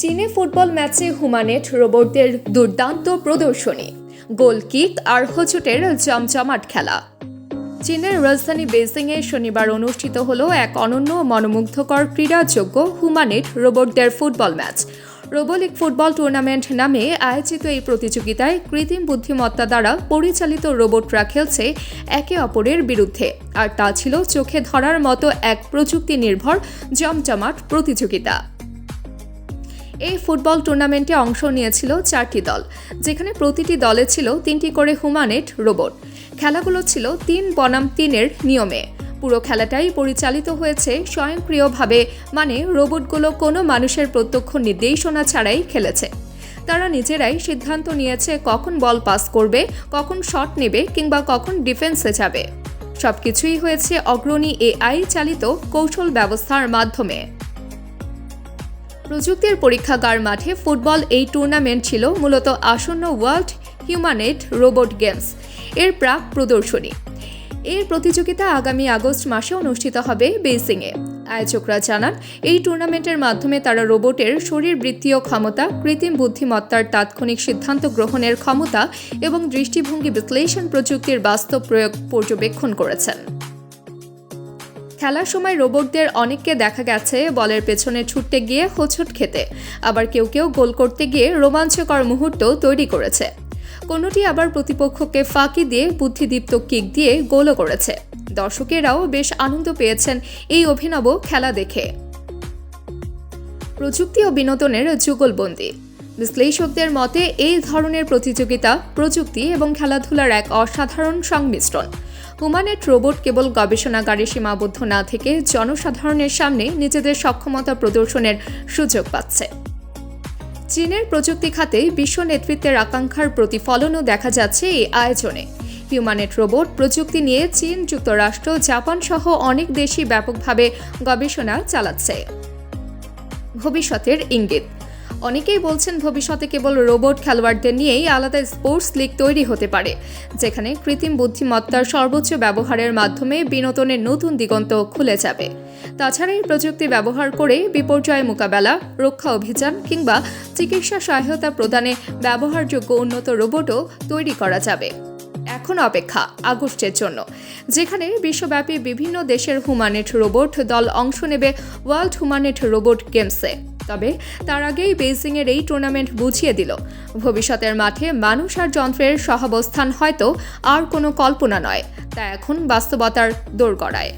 চীনে ফুটবল ম্যাচে হুমানেট রোবটদের দুর্দান্ত প্রদর্শনী গোল কিক আর হোঁচটের জমজমাট খেলা। চীনের রাজধানী বেজিংয়ে শনিবার অনুষ্ঠিত হলো এক অনন্য মনোমুগ্ধকর ক্রীড়াযোগ্য হুমানেট রোবটদের ফুটবল ম্যাচ। রোবোলিক ফুটবল টুর্নামেন্ট নামে আয়োজিত এই প্রতিযোগিতায় কৃত্রিম বুদ্ধিমত্তা দ্বারা পরিচালিত রোবটরা খেলছে একে অপরের বিরুদ্ধে, আর তা ছিল চোখে ধরার মতো এক প্রযুক্তি নির্ভর জমজমাট প্রতিযোগিতা। এই ফুটবল টুর্নামেন্টে অংশ নিয়েছিল চারটি দল, যেখানে প্রতিটি দলে ছিল তিনটি করে হুমানেট রোবট। খেলাগুলো ছিল তিন বনাম তিনের নিয়মে। পুরো খেলাটাই পরিচালিত হয়েছে স্বয়ংক্রিয়ভাবে মানে রোবটগুলো কোনো মানুষের প্রত্যক্ষ নির্দেশনা ছাড়াই খেলেছে। তারা নিজেরাই সিদ্ধান্ত নিয়েছে কখন বল পাস করবে, কখন শট নেবে কিংবা কখন ডিফেন্সে যাবে। সবকিছুই হয়েছে অগ্রণী এআই চালিত কৌশল ব্যবস্থার মাধ্যমে। প্রযুক্তির পরীক্ষাগার মাঠে ফুটবল এই টুর্নামেন্ট ছিল মূলত আসন্ন ওয়ার্ল্ড হিউম্যানেট রোবট গেমস এর প্রাক প্রদর্শনী। এই প্রতিযোগিতা আগামী আগস্ট মাসে অনুষ্ঠিত হবে বেইজিংয়ে। আয়োজকরা জানান, এই টুর্নামেন্টের মাধ্যমে তারা রোবটের শরীরবৃত্তীয় ক্ষমতা, কৃত্রিম বুদ্ধিমত্তার তাৎক্ষণিক সিদ্ধান্ত গ্রহণের ক্ষমতা এবং দৃষ্টিভঙ্গি বিশ্লেষণ প্রযুক্তির বাস্তব প্রয়োগ পর্যবেক্ষণ করেছেন। খেলার সময় রোবটদের অনেককে দেখা গেছে, বলের পেছনে ছুটতে গিয়ে হোঁচট খেতে। আবার কেউ কেউ গোল করতে গিয়ে রোমাঞ্চকর মুহূর্ত তৈরি করেছে। কোনোটি আবার প্রতিপক্ষকে ফাঁকি দিয়ে বুদ্ধিদীপ্ত কিক দিয়ে গোলও করেছে। দর্শকেরাও বেশ আনন্দ পেয়েছেন এই অভিনব খেলা দেখে। প্রযুক্তি ও বিনোদনের যুগলবন্দি। বিশ্লেষকদের মতে, এই ধরনের প্রতিযোগিতা প্রযুক্তি এবং খেলাধুলার এক অসাধারণ সংমিশ্রণ। হুমানেট রোবট কেবল গবেষণাগারে সীমাবদ্ধ না থেকে জনসাধারণের সামনে নিজেদের সক্ষমতা প্রদর্শনের সুযোগ পাচ্ছে। চীনের প্রযুক্তি খাতে বিশ্ব নেতৃত্বের আকাঙ্ক্ষার প্রতিফলনও দেখা যাচ্ছে এই আয়োজনে। হিউম্যানেট রোবট প্রযুক্তি নিয়ে চীন যুক্তরাষ্ট্র, জাপান সহ অনেক দেশই ব্যাপকভাবে গবেষণা চালাচ্ছে। ভবিষ্যতের ইঙ্গিত। অনেকেই বলছেন ভবিষ্যতে কেবল রোবট খেলোয়াড়দের নিয়েই আলাদা স্পোর্টস লিগ তৈরি হতে পারে, যেখানে কৃত্রিম বুদ্ধিমত্তার সর্বোচ্চ ব্যবহারের মাধ্যমে বিনোদনের নতুন দিগন্ত খুলে যাবে। তাছাড়া এই প্রযুক্তি ব্যবহার করে বিপর্যয় মোকাবেলা, রক্ষা অভিযান কিংবা চিকিৎসা সহায়তা প্রদানে ব্যবহারযোগ্য উন্নত রোবটও তৈরি করা যাবে। এখন অপেক্ষা, আগস্টের জন্য, যেখানে বিশ্বব্যাপী বিভিন্ন দেশের হুমানেট রোবট দল অংশ নেবে ওয়ার্ল্ড হুমানেট রোবট গেমসে। তবে তার আগেই বেইজিংয়ের এই টুর্নামেন্ট বুঝিয়ে দিল। ভবিষ্যতের মাঠে মানুষ আর যন্ত্রের সহাবস্থান হয়তো আর কোনো কল্পনা নয়, তা এখন বাস্তবতার দোরগড়ায়।